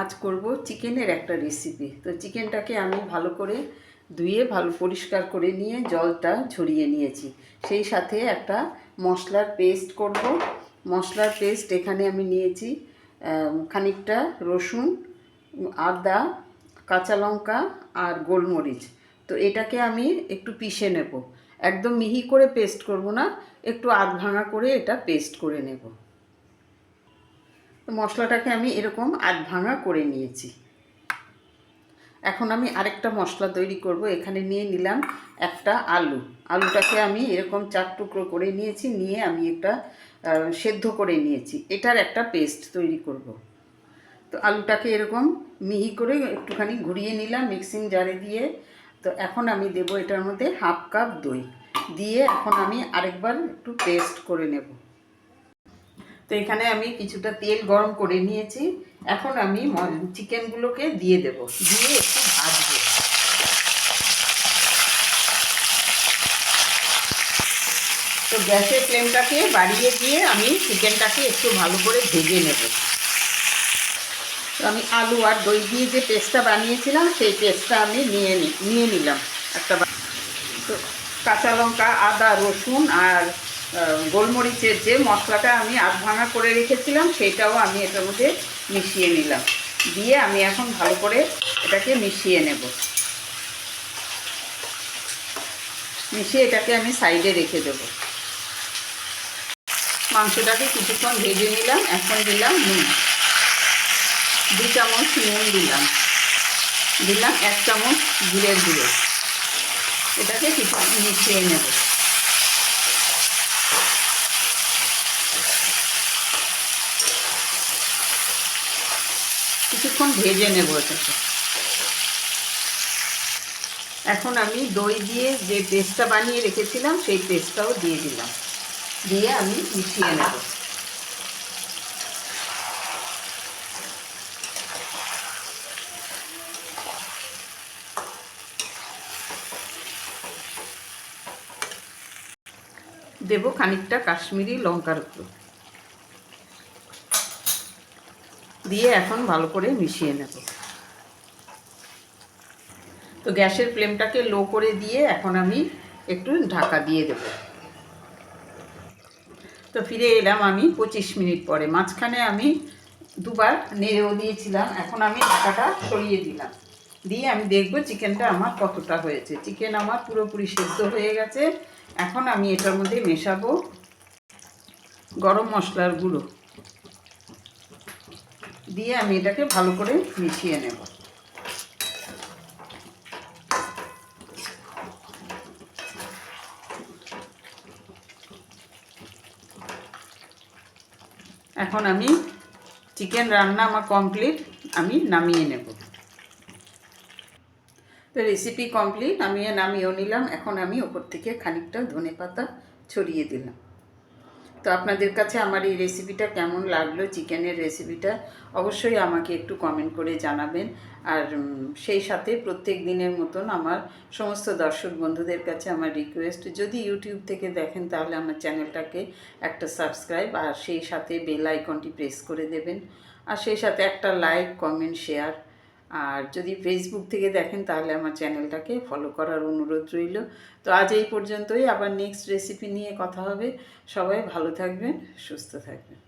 আজ করব চিকেনের একটা রেসিপি তো চিকেনটাকে আমি ভালো করে ধুয়ে, ভালো পরিষ্কার করে নিয়ে জলটা ঝরিয়ে নিয়েছি। সেই সাথে একটা মশলার পেস্ট করব। মশলার পেস্ট এখানে আমি নিয়েছি খানিকটা রসুন, আদা, কাঁচা লঙ্কা আর গোলমরিচ। তো এটাকে আমি একটু পিষে নেব। একদম মিহি করে পেস্ট করব না, একটু আধ ভাঙা করে এটা পেস্ট করে নেব। তো মশলাটাকে আমি এরকম আধ ভাঙা করে নিয়েছি। এখন আমি আরেকটা মশলা তৈরি করব। এখানে নিয়ে নিলাম একটা আলু। আলুটাকে আমি এরকম চার টুকরো করে নিয়েছি, নিয়ে আমি একটা সেদ্ধ করে নিয়েছি। এটার একটা পেস্ট তৈরি করব। তো আলুটাকে এরকম মিহি করে একটুখানি ঘুরিয়ে নিলাম মিক্সিং জারে দিয়ে। তো এখন আমি দেব এটার মধ্যে হাফ কাপ দই। দিয়ে এখন আমি আরেকবার একটু পেস্ট করে নেব। তো এখানে আমি কিছুটা তেল গরম করে নিয়েছি। এখন আমি চিকেনগুলোকে দিয়ে দেব। দিয়ে একটু ভাজবো। তো গ্যাসের ফ্লেমটাকে বাড়িয়ে দিয়ে আমি চিকেনটাকে একটু ভালো করে ভেজে নেব। তো আমি আলু আর দই দিয়ে যে পেস্টটা বানিয়েছিলাম, সেই পেস্টটা আমি নিয়ে নিয়ে নিলাম। একটা তো কাঁচা লঙ্কা, আদা, রসুন আর গোলমরিচের যে মশলাটা আমি আধ ভাঙা করে রেখেছিলাম সেইটাও আমি এটার মধ্যে মিশিয়ে নিলাম। দিয়ে আমি এখন ভালো করে এটাকে মিশিয়ে নেব। মিশিয়ে এটাকে আমি সাইডে রেখে দেব। মাংসটাকে কিছুক্ষণ ভেজে নিলাম, এখন দিলাম নুন। দু চামচ নুন দিলাম। দিলাম এক চামচ জিরের গুঁড়ো। এটাকে কিছু মিশিয়ে নেব। কিছুক্ষণ ভেজে নেব এটাকে। এখন আমি দই দিয়ে যে পেস্টটা বানিয়ে রেখেছিলাম, সেই পেস্টটাও দিয়ে দিলাম। দিয়ে আমি মিশিয়ে নেব। দেব খানিকটা কাশ্মীরি লঙ্কার গুঁড়ো। দিয়ে এখন ভালো করে মিশিয়ে নেব। তো গ্যাসের ফ্লেমটাকে লো করে দিয়ে এখন আমি একটু ঢাকা দিয়ে দেব। তো ফিরে এলাম আমি পঁচিশ মিনিট পরে। মাঝখানে আমি দুবার নেড়েও দিয়েছিলাম, এখন আমি ঢাকাটা সরিয়ে দিলাম। দিয়ে আমি দেখব চিকেনটা আমার কতটা হয়েছে। চিকেন আমার পুরোপুরি সেদ্ধ হয়ে গেছে। এখন আমি এটার মধ্যে মেশাবো গরম মশলার গুঁড়ো। দিয়ে আমি এটাকে ভালো করে মিশিয়ে নেব। এখন আমি চিকেন রান্না আমার কমপ্লিট, আমি নামিয়ে নেব। তো রেসিপি কমপ্লিট আমি নামিয়েও নিলাম, এখন আমি ওপর থেকে খানিকটা ধনে পাতা ছড়িয়ে দিলাম। তো আপনাদের কাছে আমার এই রেসিপিটা কেমন লাগল, চিকেনের রেসিপিটা অবশ্যই আমাকে একটু কমেন্ট করে জানাবেন। আর সেই সাথে প্রত্যেক দিনের মতন আমার সমস্ত দর্শক বন্ধুদের কাছে আমার রিকোয়েস্ট যদি ইউটিউব থেকে দেখেন তাহলে আমার চ্যানেলটাকে একটা সাবস্ক্রাইব আর সেই সাথে বেল আইকনটি প্রেস করে দেবেন। আর সেই সাথে একটা লাইক কমেন্ট শেয়ার আর যদি ফেসবুক থেকে দেখেন, তাহলে আমার চ্যানেলটাকে ফলো করার অনুরোধ রইল। তো আজ এই পর্যন্তই। আবার নেক্সট রেসিপি নিয়ে কথা হবে। সবাই ভালো থাকবেন, সুস্থ থাকবেন।